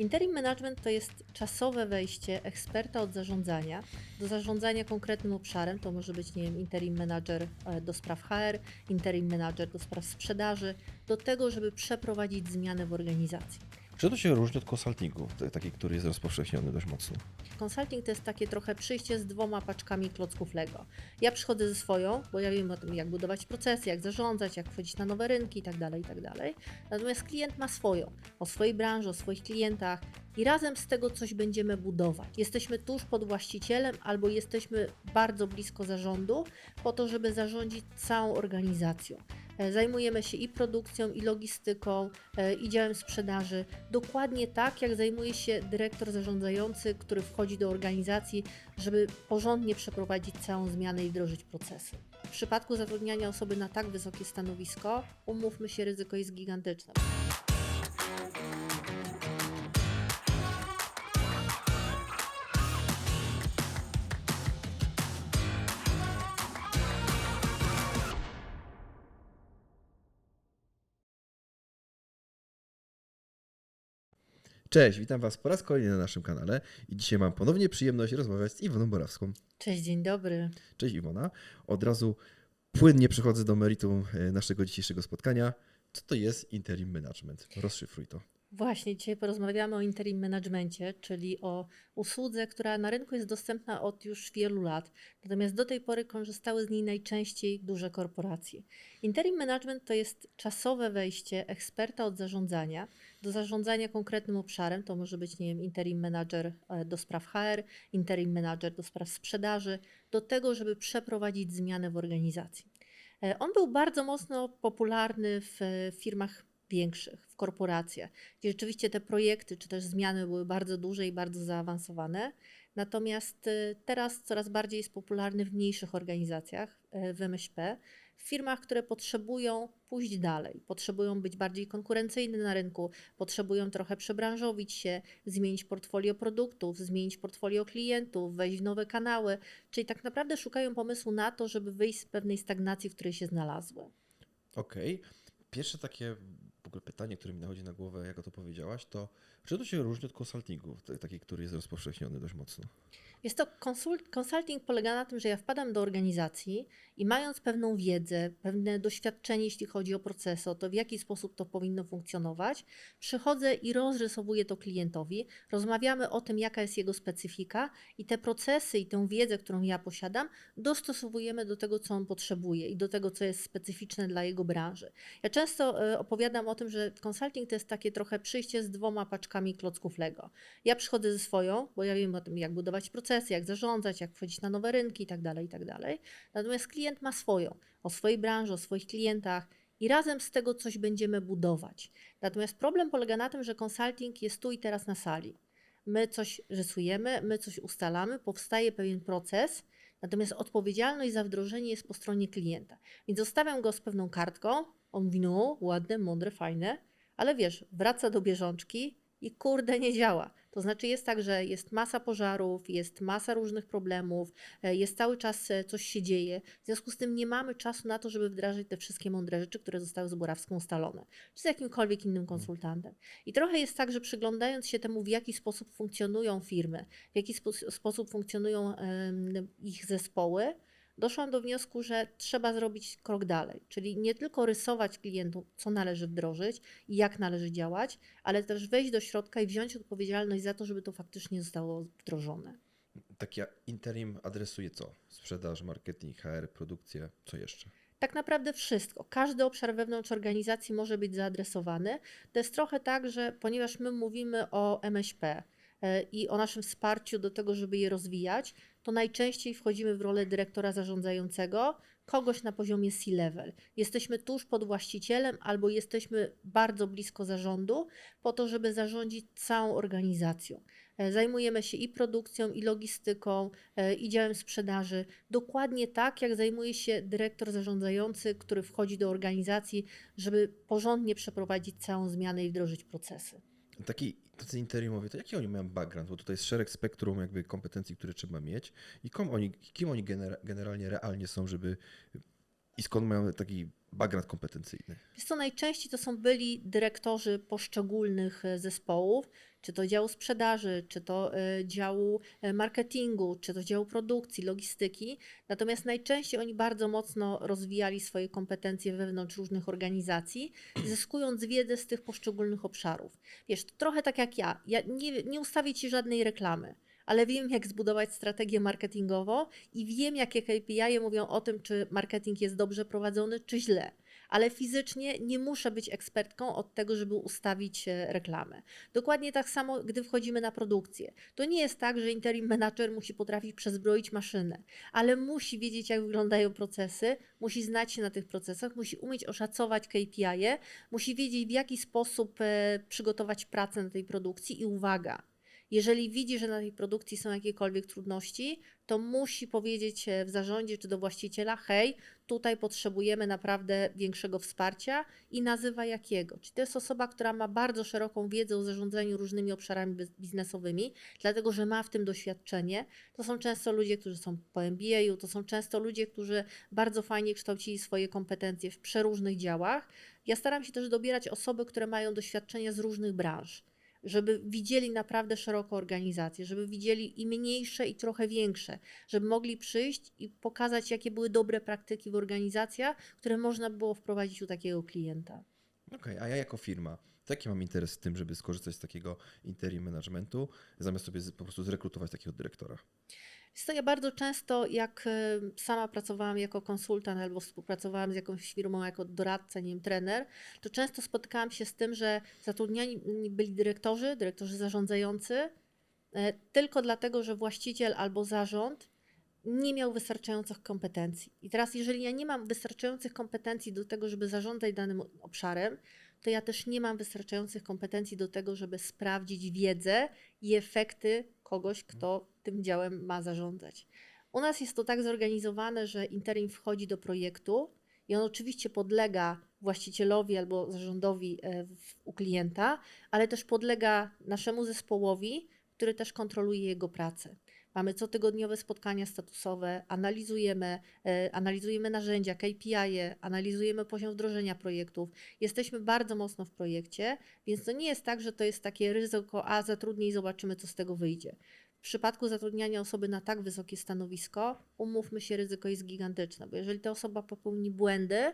Interim management to jest czasowe wejście eksperta od zarządzania do zarządzania konkretnym obszarem. To może być, nie wiem, interim manager e, do spraw HR, interim manager do spraw sprzedaży, do tego, żeby przeprowadzić zmianę w organizacji. Czy to się różni od konsultingu, taki, który jest rozpowszechniony dość mocno? Consulting to jest takie trochę przyjście z dwoma paczkami klocków Lego. Ja przychodzę ze swoją, bo ja wiem o tym, jak budować procesy, jak zarządzać, jak wchodzić na nowe rynki itd., itd. Natomiast klient ma swoją, o swojej branży, o swoich klientach i razem z tego coś będziemy budować. Jesteśmy tuż pod właścicielem albo jesteśmy bardzo blisko zarządu po to, żeby zarządzić całą organizacją. E, Zajmujemy się i produkcją, i logistyką, e, i działem sprzedaży. Dokładnie tak, jak zajmuje się dyrektor zarządzający, który wchodzi do organizacji, żeby porządnie przeprowadzić całą zmianę i wdrożyć procesy. W przypadku zatrudniania osoby na tak wysokie stanowisko, umówmy się, ryzyko jest gigantyczne. Cześć, witam Was po raz kolejny na naszym kanale i dzisiaj mam ponownie przyjemność rozmawiać z Iwoną Borawską. Cześć, dzień dobry. Cześć Iwona. Od razu płynnie przechodzę do meritum e, naszego dzisiejszego spotkania. Co to jest interim management? Rozszyfruj to. Właśnie, dzisiaj porozmawiamy o interim managemencie, czyli o usłudze, która na rynku jest dostępna od już wielu lat, natomiast do tej pory korzystały z niej najczęściej duże korporacje. Interim management to jest czasowe wejście eksperta od zarządzania do zarządzania konkretnym obszarem. To może być, nie wiem, interim manager e, do spraw HR, interim manager do spraw sprzedaży, do tego, żeby przeprowadzić zmianę w organizacji. E, On był bardzo mocno popularny w e, firmach większych, w korporacjach, gdzie rzeczywiście te projekty czy też zmiany były bardzo duże i bardzo zaawansowane. Natomiast y, teraz coraz bardziej jest popularny w mniejszych organizacjach, y, w MŚP, w firmach, które potrzebują pójść dalej, potrzebują być bardziej konkurencyjne na rynku, potrzebują trochę przebranżowić się, zmienić portfolio produktów, zmienić portfolio klientów, wejść w nowe kanały, czyli tak naprawdę szukają pomysłu na to, żeby wyjść z pewnej stagnacji, w której się znalazły. Okej. Pierwsze takie ogóle pytanie, które mi nachodzi na głowę, jak o to powiedziałaś, to czy to się różni od konsultingu, taki, który jest rozpowszechniony dość mocno? Jest to konsult, consulting polega na tym, że ja wpadam do organizacji i mając pewną wiedzę, pewne doświadczenie, jeśli chodzi o procesy, o to w jaki sposób to powinno funkcjonować, przychodzę i rozrysowuję to klientowi, rozmawiamy o tym, jaka jest jego specyfika i te procesy i tę wiedzę, którą ja posiadam, dostosowujemy do tego, co on potrzebuje i do tego, co jest specyficzne dla jego branży. Ja często e, opowiadam o tym, że consulting to jest takie trochę przyjście z dwoma paczkami klocków Lego. Ja przychodzę ze swoją, bo ja wiem o tym, jak budować procesy, jak zarządzać, jak wchodzić na nowe rynki itd., itd. Natomiast klient ma swoją, o swojej branży, o swoich klientach i razem z tego coś będziemy budować. Natomiast problem polega na tym, że consulting jest tu i teraz na sali. My coś rysujemy, my coś ustalamy, powstaje pewien proces, natomiast odpowiedzialność za wdrożenie jest po stronie klienta. Więc zostawiam go z pewną kartką, on mówi, no ładne, mądre, fajne, ale wiesz, wraca do bieżączki i kurde nie działa. To znaczy jest tak, że jest masa pożarów, jest masa różnych problemów, e, jest cały czas e, coś się dzieje. W związku z tym nie mamy czasu na to, żeby wdrażać te wszystkie mądre rzeczy, które zostały z Borawską ustalone, czy z jakimkolwiek innym konsultantem. I trochę jest tak, że przyglądając się temu, w jaki sposób funkcjonują firmy, w jaki spo- sposób funkcjonują em, ich zespoły, doszłam do wniosku, że trzeba zrobić krok dalej, czyli nie tylko rysować klientom, co należy wdrożyć i jak należy działać, ale też wejść do środka i wziąć odpowiedzialność za to, żeby to faktycznie zostało wdrożone. Taki interim adresuje co? Sprzedaż, marketing, HR, produkcję, co jeszcze? Tak naprawdę wszystko. Każdy obszar wewnątrz organizacji może być zaadresowany. To jest trochę tak, że ponieważ my mówimy o MŚP e, i o naszym wsparciu do tego, żeby je rozwijać, to najczęściej wchodzimy w rolę dyrektora zarządzającego, kogoś na poziomie C-level. Jesteśmy tuż pod właścicielem albo jesteśmy bardzo blisko zarządu, po to, żeby zarządzić całą organizacją. E, Zajmujemy się i produkcją, i logistyką, e, i działem sprzedaży. Dokładnie tak, jak zajmuje się dyrektor zarządzający, który wchodzi do organizacji, żeby porządnie przeprowadzić całą zmianę i wdrożyć procesy. Taki, tacy interimowie, to jaki oni mają background? Bo tutaj jest szereg spektrum jakby kompetencji, które trzeba mieć i kom oni, kim oni genera- generalnie realnie są, żeby i skąd mają taki background kompetencyjny? Wiesz co, najczęściej to są byli dyrektorzy poszczególnych e, zespołów, czy to działu sprzedaży, czy to e, działu e, marketingu, czy to działu produkcji, logistyki. Natomiast najczęściej oni bardzo mocno rozwijali swoje kompetencje wewnątrz różnych organizacji, zyskując wiedzę z tych poszczególnych obszarów. Wiesz, trochę tak jak ja. Ja nie, nie ustawię ci żadnej reklamy. Ale wiem, jak zbudować strategię marketingową i wiem, jakie KPI mówią o tym, czy marketing jest dobrze prowadzony, czy źle ale fizycznie nie muszę być ekspertką od tego, żeby ustawić e, reklamę. Dokładnie tak samo, gdy wchodzimy na produkcję. To nie jest tak, że interim manager musi potrafić przezbroić maszynę, ale musi wiedzieć, jak wyglądają procesy, musi znać się na tych procesach, musi umieć oszacować KPI, musi wiedzieć, w jaki sposób e, przygotować pracę na tej produkcji i uwaga. Jeżeli widzi, że na tej produkcji są jakiekolwiek trudności, to musi powiedzieć w zarządzie czy do właściciela: hej, tutaj potrzebujemy naprawdę większego wsparcia i nazywa jakiego. Czyli to jest osoba, która ma bardzo szeroką wiedzę o zarządzaniu różnymi obszarami biznesowymi, dlatego że ma w tym doświadczenie. To są często ludzie, którzy są po MBA, to są często ludzie, którzy bardzo fajnie kształcili swoje kompetencje w przeróżnych działach. Ja staram się też dobierać osoby, które mają doświadczenia z różnych branż żeby widzieli naprawdę szeroką organizację, żeby widzieli i mniejsze, i trochę większe, żeby mogli przyjść i pokazać, jakie były dobre praktyki w organizacjach, które można było wprowadzić u takiego klienta. Okej, okay, a ja jako firma, to jaki mam interes w tym, żeby skorzystać z takiego interim managementu, zamiast sobie po prostu zrekrutować takiego dyrektora? Jest to ja bardzo często, jak e, sama pracowałam jako konsultant albo współpracowałam z jakąś firmą jako doradca, nie wiem, trener, to często spotykałam się z tym, że zatrudniani byli dyrektorzy, dyrektorzy zarządzający, e, tylko dlatego, że właściciel albo zarząd nie miał wystarczających kompetencji. I teraz, jeżeli ja nie mam wystarczających kompetencji do tego, żeby zarządzać danym obszarem, to ja też nie mam wystarczających kompetencji do tego, żeby sprawdzić wiedzę i efekty kogoś, kto tym działem ma zarządzać. U nas jest to tak zorganizowane, że interim wchodzi do projektu i on oczywiście podlega właścicielowi albo zarządowi e, u klienta, ale też podlega naszemu zespołowi, który też kontroluje jego pracę. Mamy cotygodniowe spotkania statusowe, analizujemy, e, analizujemy narzędzia, KPI, analizujemy poziom wdrożenia projektów. Jesteśmy bardzo mocno w projekcie, więc to nie jest tak, że to jest takie ryzyko, a zatrudnij zobaczymy, co z tego wyjdzie. W przypadku zatrudniania osoby na tak wysokie stanowisko, umówmy się, ryzyko jest gigantyczne, bo jeżeli ta osoba popełni błędy,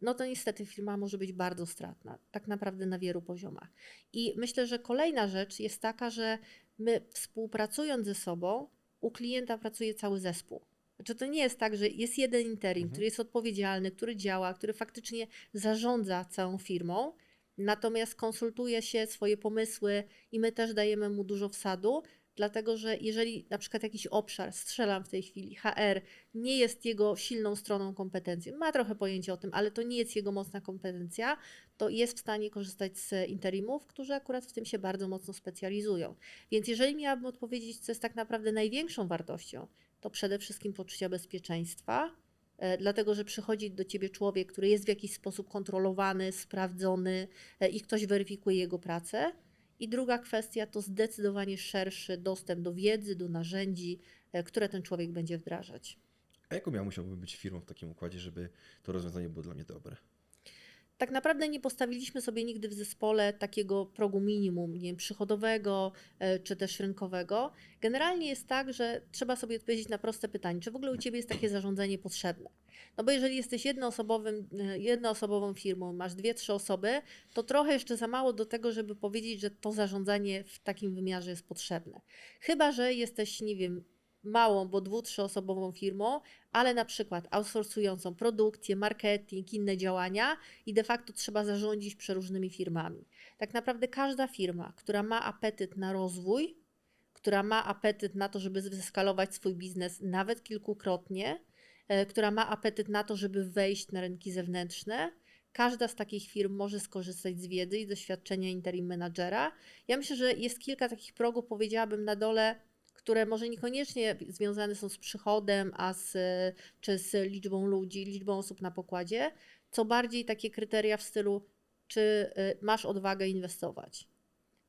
no to niestety firma może być bardzo stratna, tak naprawdę na wielu poziomach. I myślę, że kolejna rzecz jest taka, że my współpracując ze sobą, u klienta pracuje cały zespół. Znaczy to nie jest tak, że jest jeden interim, mhm. który jest odpowiedzialny, który działa, który faktycznie zarządza całą firmą, natomiast konsultuje się swoje pomysły i my też dajemy mu dużo wsadu, dlatego że jeżeli na przykład jakiś obszar, strzelam w tej chwili, HR, nie jest jego silną stroną kompetencji, ma trochę pojęcie o tym, ale to nie jest jego mocna kompetencja, to jest w stanie korzystać z interimów, którzy akurat w tym się bardzo mocno specjalizują. Więc jeżeli miałabym odpowiedzieć, co jest tak naprawdę największą wartością, to przede wszystkim poczucia bezpieczeństwa, e, dlatego że przychodzi do ciebie człowiek, który jest w jakiś sposób kontrolowany, sprawdzony e, i ktoś weryfikuje jego pracę. I druga kwestia to zdecydowanie szerszy dostęp do wiedzy, do narzędzi, e, które ten człowiek będzie wdrażać. A jaką ja musiałbym być firmą w takim układzie, żeby to rozwiązanie było dla mnie dobre? Tak naprawdę nie postawiliśmy sobie nigdy w zespole takiego progu minimum, nie wiem, przychodowego e, czy też rynkowego. Generalnie jest tak, że trzeba sobie odpowiedzieć na proste pytanie, czy w ogóle u Ciebie jest takie zarządzanie potrzebne. No bo jeżeli jesteś jednoosobowym, e, jednoosobową firmą, masz dwie, trzy osoby, to trochę jeszcze za mało do tego, żeby powiedzieć, że to zarządzanie w takim wymiarze jest potrzebne. Chyba, że jesteś, nie wiem, małą, bo dwu, trzyosobową firmą, ale na przykład outsourcującą produkcję, marketing, inne działania i de facto trzeba zarządzić przeróżnymi firmami. Tak naprawdę każda firma, która ma apetyt na rozwój, która ma apetyt na to, żeby zeskalować swój biznes nawet kilkukrotnie, e, która ma apetyt na to, żeby wejść na rynki zewnętrzne, Każda z takich firm może skorzystać z wiedzy i doświadczenia interim managera. Ja myślę, że jest kilka takich progów, powiedziałabym na dole które może niekoniecznie związane są z przychodem, a z, czy z liczbą ludzi, liczbą osób na pokładzie, co bardziej takie kryteria w stylu, czy y, masz odwagę inwestować.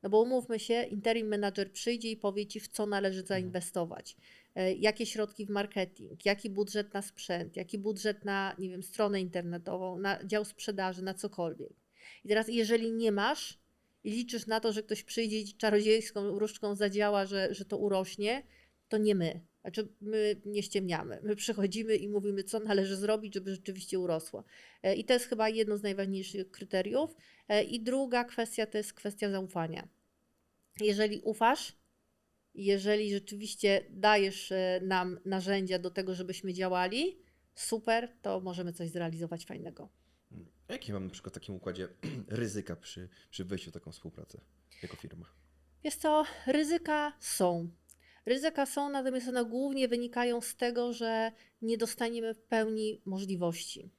No bo umówmy się, interim manager przyjdzie i powie ci, w co należy mhm. zainwestować. e, jakie środki w marketing, jaki budżet na sprzęt, jaki budżet na, nie wiem, stronę internetową, na dział sprzedaży, na cokolwiek. I teraz, jeżeli nie masz i liczysz na to, że ktoś przyjdzie i czarodziejską różdżką zadziała, że, że to urośnie, to nie my. Znaczy, my nie ściemniamy. My przychodzimy i mówimy, co należy zrobić, żeby rzeczywiście urosło. E, I to jest chyba jedno z najważniejszych kryteriów. E, I druga kwestia to jest kwestia zaufania. Jeżeli ufasz, jeżeli rzeczywiście dajesz e, nam narzędzia do tego, żebyśmy działali, super, to możemy coś zrealizować fajnego. Jakie mamy na przykład w takim układzie ryzyka przy, przy wejściu w taką współpracę jako firma? Jest to, ryzyka są. Ryzyka są, natomiast one głównie wynikają z tego, że nie dostaniemy w pełni możliwości.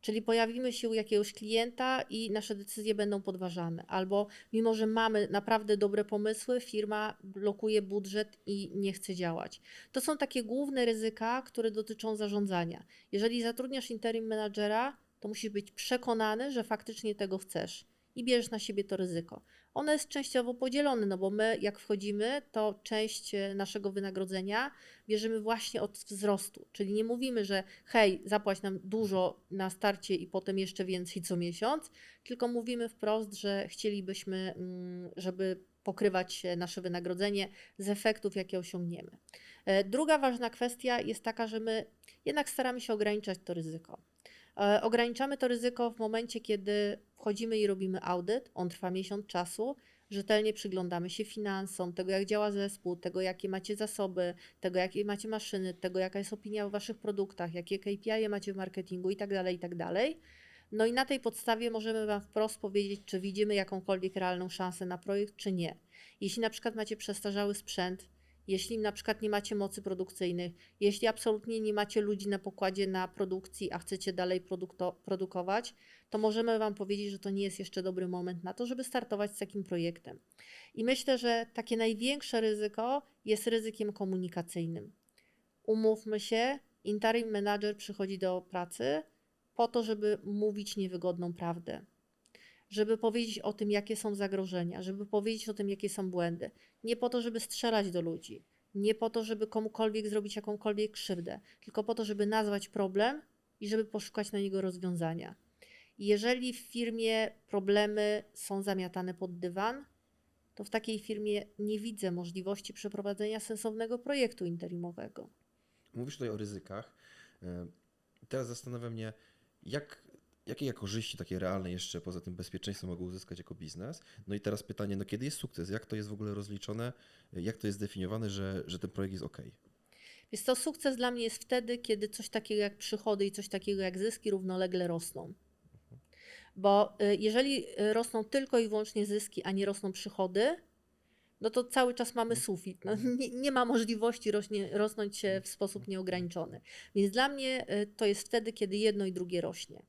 Czyli pojawimy się u jakiegoś klienta i nasze decyzje będą podważane, albo mimo, że mamy naprawdę dobre pomysły, firma blokuje budżet i nie chce działać. To są takie główne ryzyka, które dotyczą zarządzania. Jeżeli zatrudniasz interim menadżera, to musisz być przekonany, że faktycznie tego chcesz i bierzesz na siebie to ryzyko. Ono jest częściowo podzielone, no bo my jak wchodzimy, to część e, naszego wynagrodzenia bierzemy właśnie od wzrostu, czyli nie mówimy, że hej, zapłać nam dużo na starcie i potem jeszcze więcej co miesiąc, tylko mówimy wprost, że chcielibyśmy, mm, żeby pokrywać nasze wynagrodzenie z efektów, jakie osiągniemy. E, Druga ważna kwestia jest taka, że my jednak staramy się ograniczać to ryzyko. E, Ograniczamy to ryzyko w momencie, kiedy wchodzimy i robimy audyt. On trwa miesiąc czasu. Rzetelnie przyglądamy się finansom, tego jak działa zespół, tego jakie macie zasoby, tego jakie macie maszyny, tego jaka jest opinia o waszych produktach, jakie KPI macie w marketingu itd. itd. No i na tej podstawie możemy Wam wprost powiedzieć, czy widzimy jakąkolwiek realną szansę na projekt, czy nie. Jeśli na przykład macie przestarzały sprzęt, jeśli na przykład nie macie mocy produkcyjnych, jeśli absolutnie nie macie ludzi na pokładzie na produkcji, a chcecie dalej produkować, to możemy Wam powiedzieć, że to nie jest jeszcze dobry moment na to, żeby startować z takim projektem. I myślę, że takie największe ryzyko jest ryzykiem komunikacyjnym. Umówmy się, interim manager przychodzi do pracy po to, żeby mówić niewygodną prawdę. Żeby powiedzieć o tym, jakie są zagrożenia, żeby powiedzieć o tym, jakie są błędy. Nie po to, żeby strzelać do ludzi, nie po to, żeby komukolwiek zrobić jakąkolwiek krzywdę, tylko po to, żeby nazwać problem i żeby poszukać na niego rozwiązania. Jeżeli w firmie problemy są zamiatane pod dywan, to w takiej firmie nie widzę możliwości przeprowadzenia sensownego projektu interimowego. Mówisz tutaj o ryzykach. E, Teraz zastanawia mnie, jak, jakie ja korzyści takie realne jeszcze poza tym bezpieczeństwem mogę uzyskać jako biznes? No i teraz pytanie, no kiedy jest sukces? Jak to jest w ogóle rozliczone? Jak to jest zdefiniowane, że, że ten projekt jest ok? Więc to sukces dla mnie jest wtedy, kiedy coś takiego jak przychody i coś takiego jak zyski równolegle rosną. Bo y, jeżeli rosną tylko i wyłącznie zyski, a nie rosną przychody, no to cały czas mamy sufit. No, nie, nie ma możliwości rośnie, rosnąć się w sposób nieograniczony. Więc dla mnie y, to jest wtedy, kiedy jedno i drugie rośnie.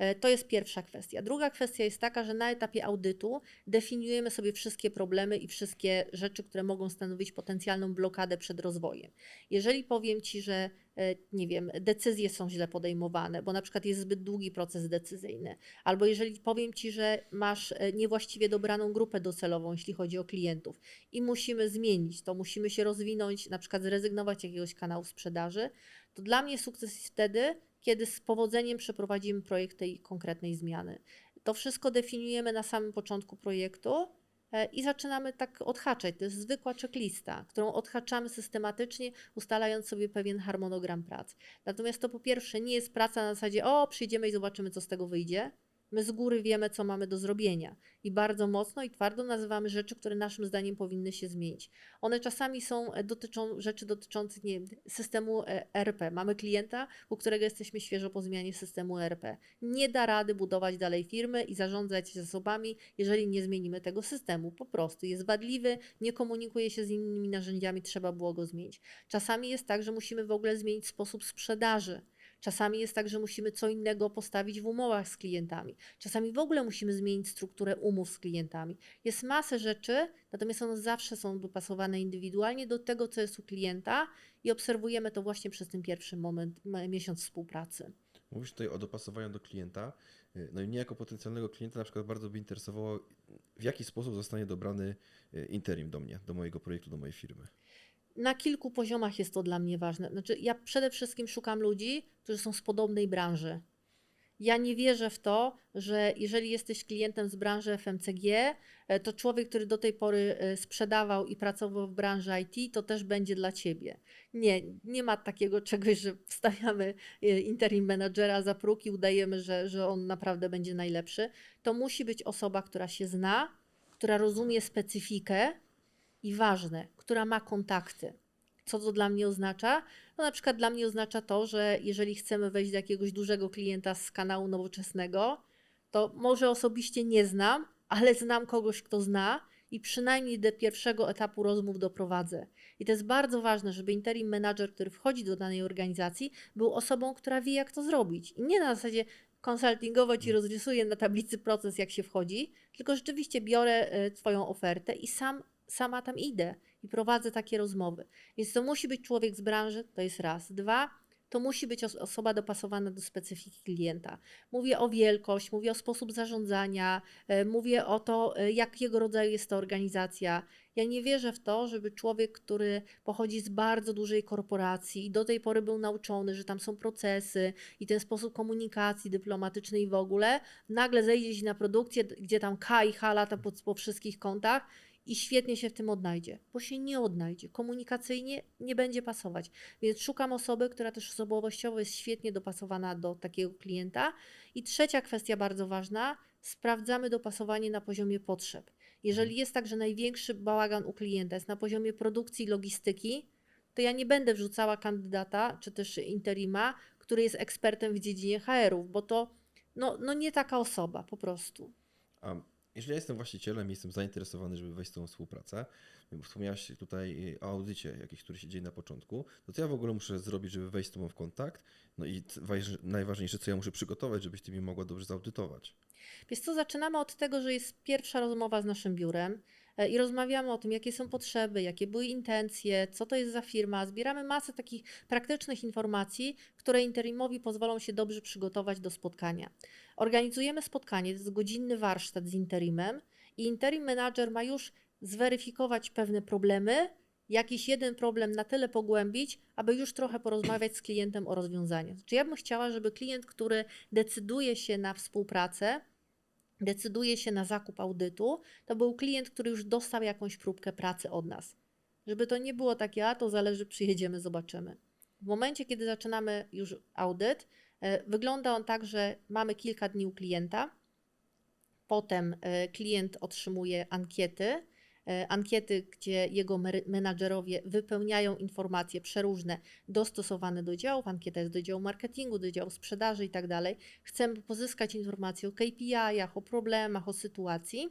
E, To jest pierwsza kwestia. Druga kwestia jest taka, że na etapie audytu definiujemy sobie wszystkie problemy i wszystkie rzeczy, które mogą stanowić potencjalną blokadę przed rozwojem. Jeżeli powiem Ci, że e, nie wiem, decyzje są źle podejmowane, bo na przykład jest zbyt długi proces decyzyjny, albo jeżeli powiem Ci, że masz e, niewłaściwie dobraną grupę docelową, jeśli chodzi o klientów i musimy zmienić to, musimy się rozwinąć, na przykład zrezygnować z jakiegoś kanału sprzedaży, to dla mnie sukces jest wtedy, kiedy z powodzeniem przeprowadzimy projekt tej konkretnej zmiany. To wszystko definiujemy na samym początku projektu e, i zaczynamy tak odhaczać. To jest zwykła checklista, którą odhaczamy systematycznie, ustalając sobie pewien harmonogram prac. Natomiast to po pierwsze nie jest praca na zasadzie, o, przyjdziemy i zobaczymy, co z tego wyjdzie. My z góry wiemy, co mamy do zrobienia i bardzo mocno i twardo nazywamy rzeczy, które naszym zdaniem powinny się zmienić. One czasami są, e, dotyczą rzeczy dotyczących nie systemu e, ERP. Mamy klienta, u którego jesteśmy świeżo po zmianie systemu ERP. Nie da rady budować dalej firmy i zarządzać zasobami, jeżeli nie zmienimy tego systemu. Po prostu jest wadliwy, nie komunikuje się z innymi narzędziami, trzeba było go zmienić. Czasami jest tak, że musimy w ogóle zmienić sposób sprzedaży. Czasami jest tak, że musimy co innego postawić w umowach z klientami. Czasami w ogóle musimy zmienić strukturę umów z klientami. Jest masę rzeczy, natomiast one zawsze są dopasowane indywidualnie do tego, co jest u klienta i obserwujemy to właśnie przez ten pierwszy moment, miesiąc współpracy. Mówisz tutaj o dopasowaniu do klienta. No i mnie jako potencjalnego klienta na przykład bardzo by interesowało, w jaki sposób zostanie dobrany y, interim do mnie, do mojego projektu, do mojej firmy. Na kilku poziomach jest to dla mnie ważne. Znaczy, ja przede wszystkim szukam ludzi, którzy są z podobnej branży. Ja nie wierzę w to, że jeżeli jesteś klientem z branży FMCG, e, to człowiek, który do tej pory e, sprzedawał i pracował w branży IT, to też będzie dla ciebie. Nie, nie ma takiego czegoś, że wstawiamy e, interim managera za próg i udajemy, że, że on naprawdę będzie najlepszy. To musi być osoba, która się zna, która rozumie specyfikę i ważne, która ma kontakty. Co to dla mnie oznacza? No na przykład dla mnie oznacza to, że jeżeli chcemy wejść do jakiegoś dużego klienta z kanału nowoczesnego, to może osobiście nie znam, ale znam kogoś, kto zna i przynajmniej do pierwszego etapu rozmów doprowadzę. I to jest bardzo ważne, żeby interim manager, który wchodzi do danej organizacji, był osobą, która wie, jak to zrobić. I nie na zasadzie konsultingowo ci rozrysuję na tablicy proces, jak się wchodzi, tylko rzeczywiście biorę y, Twoją ofertę i sam, sama tam idę i prowadzę takie rozmowy. Więc to musi być człowiek z branży, to jest raz. Dwa, to musi być os- osoba dopasowana do specyfiki klienta. Mówię o wielkość, mówię o sposób zarządzania, e, mówię o to, e, jakiego rodzaju jest to organizacja. Ja nie wierzę w to, żeby człowiek, który pochodzi z bardzo dużej korporacji i do tej pory był nauczony, że tam są procesy i ten sposób komunikacji dyplomatycznej w ogóle, nagle zejdzie się na produkcję, gdzie tam K i H lata po, po wszystkich kątach i świetnie się w tym odnajdzie, bo się nie odnajdzie. Komunikacyjnie nie będzie pasować. Więc szukam osoby, która też osobowościowo jest świetnie dopasowana do takiego klienta. I trzecia kwestia bardzo ważna, sprawdzamy dopasowanie na poziomie potrzeb. Jeżeli jest tak, że największy bałagan u klienta jest na poziomie produkcji i logistyki, to ja nie będę wrzucała kandydata czy też interima, który jest ekspertem w dziedzinie HR-ów, bo to no, no nie taka osoba po prostu. A jeżeli ja jestem właścicielem i jestem zainteresowany, żeby wejść w tą współpracę, bo wspomniałaś tutaj o audycie jakiś, który się dzieje na początku, to co ja w ogóle muszę zrobić, żeby wejść z Tobą w kontakt? No i najważniejsze, co ja muszę przygotować, żebyś Ty mi mogła dobrze zaudytować? Wiesz co, zaczynamy od tego, że jest pierwsza rozmowa z naszym biurem i rozmawiamy o tym, jakie są potrzeby, jakie były intencje, co to jest za firma. Zbieramy masę takich praktycznych informacji, które interimowi pozwolą się dobrze przygotować do spotkania. Organizujemy spotkanie, to jest godzinny warsztat z interimem i interim manager ma już zweryfikować pewne problemy, jakiś jeden problem na tyle pogłębić, aby już trochę porozmawiać z klientem o rozwiązaniu. Czy ja bym chciała, żeby klient, który decyduje się na współpracę, decyduje się na zakup audytu, to był klient, który już dostał jakąś próbkę pracy od nas. Żeby to nie było takie, a to zależy, przyjedziemy, zobaczymy. W momencie, kiedy zaczynamy już audyt, e, wygląda on tak, że mamy kilka dni u klienta, potem e, klient otrzymuje ankiety, ankiety, gdzie jego menadżerowie wypełniają informacje przeróżne dostosowane do działów. Ankieta jest do działu marketingu, do działu sprzedaży i tak dalej. Chcemy pozyskać informacje o KPI-ach, o problemach, o sytuacji.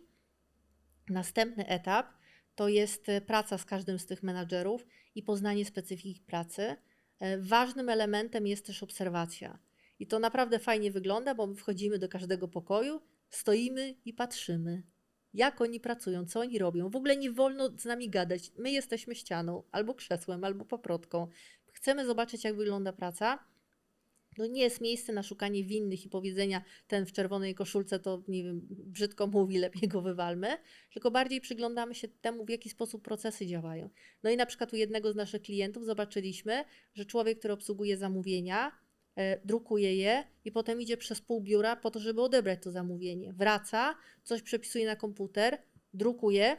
Następny etap to jest e, praca z każdym z tych menadżerów i poznanie specyfiki pracy. E, Ważnym elementem jest też obserwacja. I to naprawdę fajnie wygląda, bo my wchodzimy do każdego pokoju, stoimy i patrzymy, jak oni pracują, co oni robią. W ogóle nie wolno z nami gadać. My jesteśmy ścianą, albo krzesłem, albo paprotką. Chcemy zobaczyć, jak wygląda praca. No nie jest miejsce na szukanie winnych i powiedzenia, ten w czerwonej koszulce to, nie wiem, brzydko mówi, lepiej go wywalmy, tylko bardziej przyglądamy się temu, w jaki sposób procesy działają. No i na przykład u jednego z naszych klientów zobaczyliśmy, że człowiek, który obsługuje zamówienia, drukuje je i potem idzie przez pół biura po to, żeby odebrać to zamówienie. Wraca, coś przepisuje na komputer, drukuje,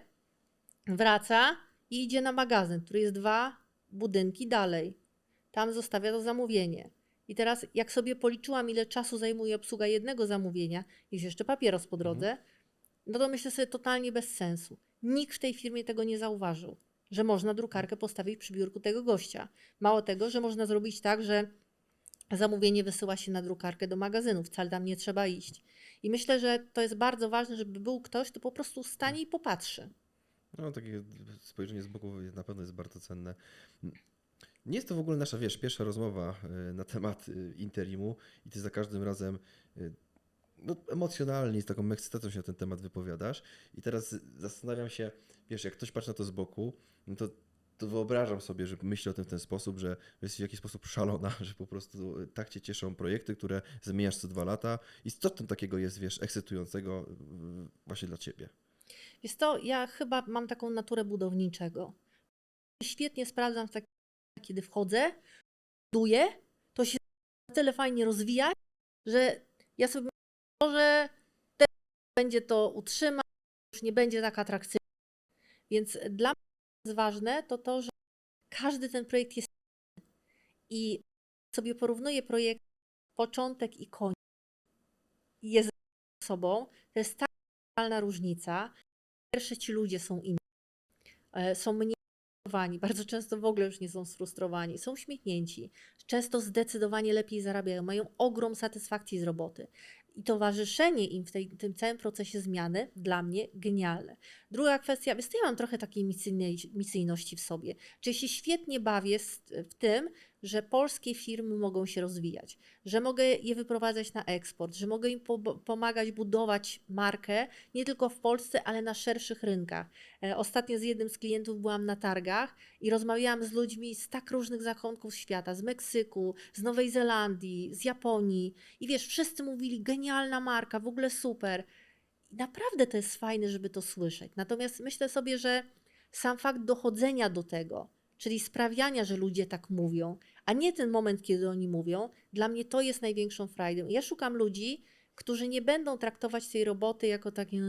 wraca i idzie na magazyn, który jest dwa budynki dalej. Tam zostawia to zamówienie. I teraz, jak sobie policzyłam, ile czasu zajmuje obsługa jednego zamówienia, jest jeszcze papieros po drodze, no to myślę sobie totalnie bez sensu. Nikt w tej firmie tego nie zauważył, że można drukarkę postawić przy biurku tego gościa. Mało tego, że można zrobić tak, że zamówienie wysyła się na drukarkę do magazynu, wcale tam nie trzeba iść. I myślę, że to jest bardzo ważne, żeby był ktoś, kto po prostu stanie i popatrzy. No, takie spojrzenie z boku na pewno jest bardzo cenne. Nie jest to w ogóle nasza, wiesz, pierwsza rozmowa y, na temat y, interimu i ty za każdym razem y, no, emocjonalnie, z taką ekscytacją się na ten temat wypowiadasz. I teraz zastanawiam się, wiesz, jak ktoś patrzy na to z boku, no to, to wyobrażam sobie, że myśli o tym w ten sposób, że jesteś w jakiś sposób szalona, że po prostu tak cię cieszą projekty, które zmieniasz co dwa lata. I co tam takiego jest, wiesz, ekscytującego właśnie dla ciebie? Jest to, ja chyba mam taką naturę budowniczego. świetnie sprawdzam w kiedy wchodzę, buduję, to się na tyle fajnie rozwija, że ja sobie myślę, że będzie to utrzymać, już nie będzie tak atrakcyjne. Więc dla mnie ważne to to, że każdy ten projekt jest i sobie porównuję projekt początek i koniec jest sobą, to jest tak realna różnica. Pierwsze ci ludzie są inni, e, są mniej sfrustrowani, bardzo często w ogóle już nie są sfrustrowani, są uśmiechnięci, często zdecydowanie lepiej zarabiają, mają ogrom satysfakcji z roboty. I towarzyszenie im w tej, tym całym procesie zmiany dla mnie genialne. Druga kwestia, co, ja mam trochę takiej misyjności w sobie. Czyli się świetnie bawię w tym, że polskie firmy mogą się rozwijać, że mogę je wyprowadzać na eksport, że mogę im po, pomagać budować markę nie tylko w Polsce, ale na szerszych rynkach. E, Ostatnio z jednym z klientów byłam na targach i rozmawiałam z ludźmi z tak różnych zakątków świata, z Meksyku, z Nowej Zelandii, z Japonii i wiesz, wszyscy mówili genialna marka, w ogóle super. I naprawdę to jest fajne, żeby to słyszeć. Natomiast myślę sobie, że sam fakt dochodzenia do tego, czyli sprawiania, że ludzie tak mówią, a nie ten moment, kiedy oni mówią, dla mnie to jest największą frajdą. Ja szukam ludzi, którzy nie będą traktować tej roboty jako takie,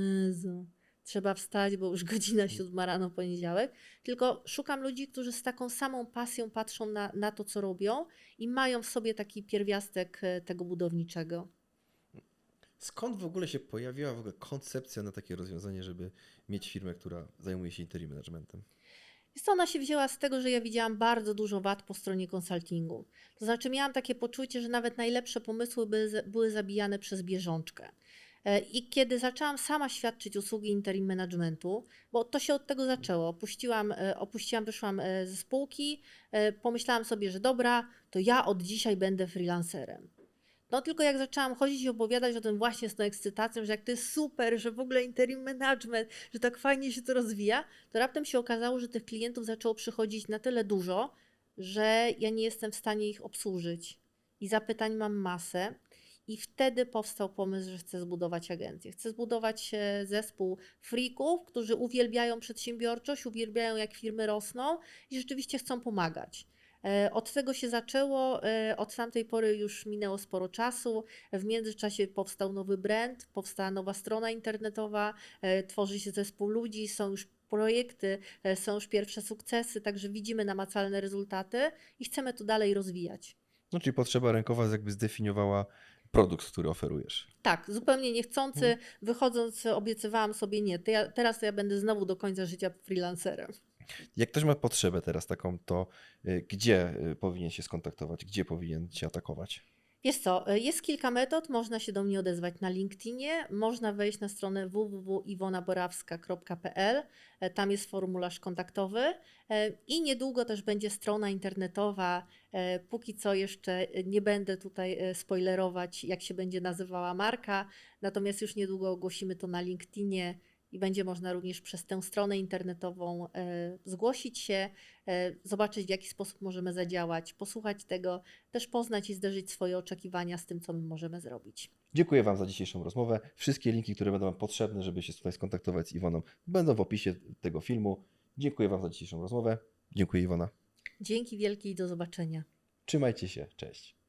trzeba wstać, bo już godzina siódma rano poniedziałek, tylko szukam ludzi, którzy z taką samą pasją patrzą na, na to, co robią i mają w sobie taki pierwiastek e, tego budowniczego. Skąd w ogóle się pojawiła w ogóle koncepcja na takie rozwiązanie, żeby mieć firmę, która zajmuje się interim managementem? Jest ona się wzięła z tego, że ja widziałam bardzo dużo wad po stronie konsultingu. To znaczy miałam takie poczucie, że nawet najlepsze pomysły były, były zabijane przez bieżączkę. E, I kiedy zaczęłam sama świadczyć usługi interim managementu, bo to się od tego zaczęło, opuściłam, e, opuściłam wyszłam e, ze spółki, pomyślałam sobie, że dobra, to ja od dzisiaj będę freelancerem. No tylko jak zaczęłam chodzić i opowiadać o tym właśnie z tą ekscytacją, że jak to jest super, że w ogóle interim management, że tak fajnie się to rozwija, to raptem się okazało, że tych klientów zaczęło przychodzić na tyle dużo, że ja nie jestem w stanie ich obsłużyć. I zapytań mam masę. I wtedy powstał pomysł, że chcę zbudować agencję. Chcę zbudować e, zespół freaków, którzy uwielbiają przedsiębiorczość, uwielbiają jak firmy rosną i rzeczywiście chcą pomagać. E, Od tego się zaczęło, e, od tamtej pory już minęło sporo czasu. W międzyczasie powstał nowy brand, powstała nowa strona internetowa, e, tworzy się zespół ludzi, są już projekty, są już pierwsze sukcesy, także widzimy namacalne rezultaty i chcemy to dalej rozwijać. No, czyli potrzeba rękowa jakby zdefiniowała produkt, który oferujesz. Tak, zupełnie niechcący, wychodząc obiecywałam sobie nie, to ja, teraz to ja będę znowu do końca życia freelancerem. Jak ktoś ma potrzebę teraz taką, to y, gdzie y, powinien się skontaktować, gdzie powinien cię atakować? Jest co, e, jest kilka metod, można się do mnie odezwać na LinkedInie, można wejść na stronę www.iwonaborawska.pl, e, tam jest formularz kontaktowy. E, i niedługo też będzie strona internetowa, e, póki co jeszcze nie będę tutaj spoilerować jak się będzie nazywała marka, natomiast już niedługo ogłosimy to na LinkedInie i będzie można również przez tę stronę internetową e, zgłosić się, e, zobaczyć w jaki sposób możemy zadziałać, posłuchać tego, też poznać i zderzyć swoje oczekiwania z tym, co my możemy zrobić. Dziękuję Wam za dzisiejszą rozmowę. Wszystkie linki, które będą Wam potrzebne, żeby się tutaj skontaktować z Iwoną, będą w opisie tego filmu. Dziękuję Wam za dzisiejszą rozmowę. Dziękuję Iwona. Dzięki wielkie i do zobaczenia. Trzymajcie się. Cześć.